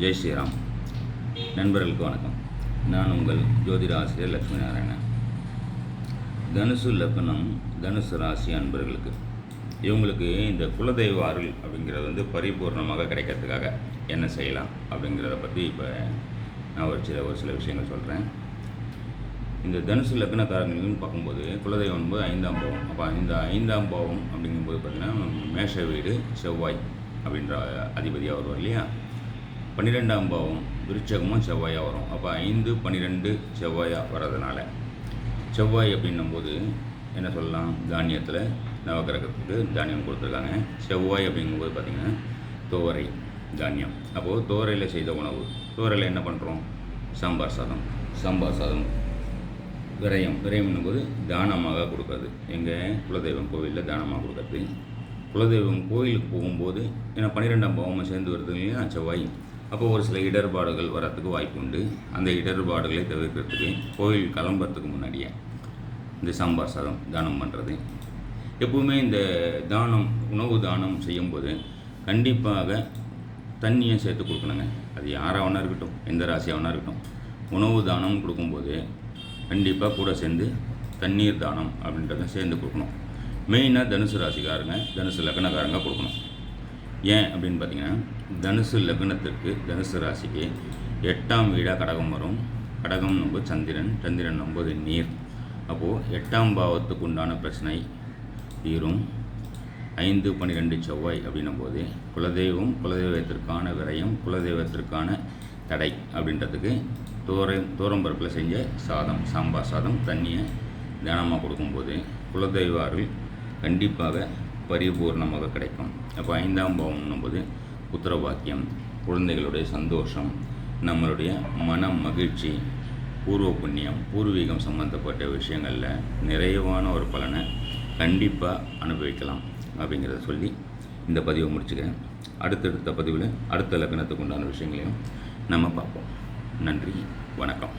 ஜெய் ஸ்ரீராம். நண்பர்களுக்கு வணக்கம். நான் உங்கள் ஜோதிட ஆசிரியர் லக்ஷ்மி நாராயணன் தனுசு லக்னம் தனுசு ராசி அன்பர்களுக்கு. இவங்களுக்கு இந்த குலதெய்வ அருள் அப்படிங்கிறது வந்து பரிபூர்ணமாக கிடைக்கிறதுக்காக என்ன செய்யலாம் அப்படிங்கிறத பற்றி இப்போ நான் ஒரு சில ஒரு சில விஷயங்கள் சொல்கிறேன் இந்த தனுசு லக்னக்காரங்களும் பார்க்கும்போது குலதெய்வம் என்பது ஐந்தாம் பாவம். அப்போ இந்த ஐந்தாம் பாவம் அப்படிங்கும்போது பார்த்திங்கன்னா மேஷ வீடு செவ்வாய் அப்படின்ற அதிபதியாக வருவார் இல்லையா? பன்னிரெண்டாம் பாவம் விருச்சகமும் செவ்வாயாக வரும். அப்போ ஐந்து பன்னிரெண்டு செவ்வாயாக வர்றதுனால. செவ்வாய் அப்படின்னும்போது என்ன சொல்லலாம்? தானியத்தில் நவக்கிரகத்துக்கு தானியம் கொடுத்துருக்காங்க. செவ்வாய் அப்படிங்கும்போது பார்த்திங்கன்னா துவரை தானியம். அப்போது துவரையில் செய்த உணவு துவரையில் என்ன பண்ணுறோம் சாம்பார் சாதம். சாம்பார் சாதம் விரயம். விரயம்னும் போது தானமாக கொடுக்கறது. எங்கள் குலதெய்வம் கோவிலில் தானமாக கொடுக்கறது. குலதெய்வம் கோயிலுக்கு போகும்போது ஏன்னா பன்னிரெண்டாம் பாவமும் சேர்ந்து வருது இல்லையா? செவ்வாய். அப்போ ஒரு சில இடர்பாடுகள் வரத்துக்கு வாய்ப்பு உண்டு அந்த இடர்பாடுகளை தவிர்க்கிறதுக்கு கோயில் கிளம்புறதுக்கு முன்னாடியே இந்த சாம்பார் சாதம் தானம் பண்ணுறது எப்பவுமே இந்த தானம் உணவு தானம் செய்யும்போது கண்டிப்பாக தண்ணியை சேர்த்து கொடுக்கணுங்க. அது யாராக வேணா இருக்கட்டும் எந்த ராசியாக வேணா இருக்கட்டும். உணவு தானம் கொடுக்கும்போது கண்டிப்பாக கூட சேர்ந்து தண்ணீர் தானம் அப்படின்றத சேர்ந்து கொடுக்கணும். மெயினாக தனுசு ராசிக்காரங்க தனுசு லக்னக்காரங்க கொடுக்கணும். ஏன் அப்படின்னு பார்த்தீங்கன்னா தனுசு லக்னத்திற்கு தனுசு ராசிக்கு எட்டாம் வீடாக கடகம் வரும். கடகம் நம்ப சந்திரன் சந்திரன் நம்பது நீர். அப்போது எட்டாம் பாவத்துக்கு உண்டான பிரச்சனை தீரும். ஐந்து பன்னிரெண்டு செவ்வாய் அப்படின்னும் போது குலதெய்வம் குலதெய்வத்திற்கான விரயம் குலதெய்வத்திற்கான தடை அப்படின்றதுக்கு தோரை தோரம்பருப்பில் செஞ்ச சாதம் சாம்பார் சாதம் தண்ணியை தானமாக கொடுக்கும்போது குலதெய்வார்கள் கண்டிப்பாக பரிபூர்ணமாக கிடைக்கும். அப்போ ஐந்தாம் பாவம்னும் போது புத்திர பாக்கியம் குழந்தைகளுடைய சந்தோஷம் நம்மளுடைய மன மகிழ்ச்சி பூர்வ புண்ணியம் பூர்வீகம் சம்மந்தப்பட்ட விஷயங்களில் நிறைவான ஒரு பலனை கண்டிப்பாக அனுபவிக்கலாம் அப்படிங்கிறத சொல்லி இந்த பதிவை முடிச்சுக்கிறேன். அடுத்தடுத்த பதிவில் அடுத்த லக்னத்துக்கு உண்டான விஷயங்களையும் நம்ம பார்ப்போம். நன்றி வணக்கம்.